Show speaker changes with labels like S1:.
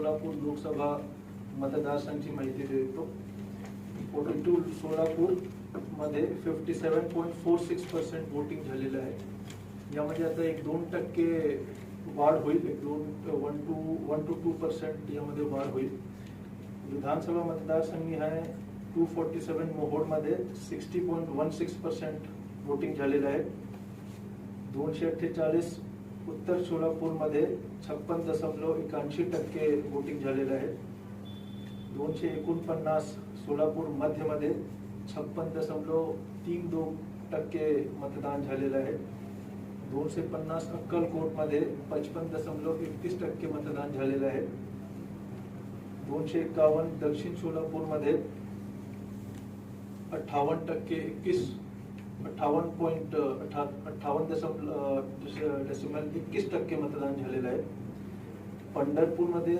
S1: सोलापूर लोकसभा मतदारसंघाची माहिती देतो. फोर्टी टू सोलापूरमध्ये fifty seven point four six percent voting झालेलं आहे. यामध्ये आता एक दोन टक्के वाढ होईल एक दोन one two one two two percent यामध्ये वाढ होईल. विधानसभा मतदारसंघ आहे two forty seven मोहोडमध्ये sixty point one six percent voting झालेलं आहे. दोनशे अठ्ठेचाळीस उत्तर सोलापूरमध्ये छप्पन दशमलव एकाऐंशी टक्के वोटिंग झालेलं आहे. दोनशे एकोणपन्नास सोलापूर मध्यमध्ये छप्पन दशमलव तीन दोन टक्के मतदान झालेलं आहे. दोनशे पन्नास अक्कलकोटमध्ये पचपन दशमलव एकतीस टक्के मतदान झालेलं आहे. दोनशे एकावन्न दक्षिण सोलापूरमध्ये अठ्ठावन्न टक्के एकवीस अठ्ठावन्न पॉईंट अठ्ठा अठ्ठावन्न दशम डेसिमल एकवीस टक्के मतदान झालेलं आहे. पंढरपूरमध्ये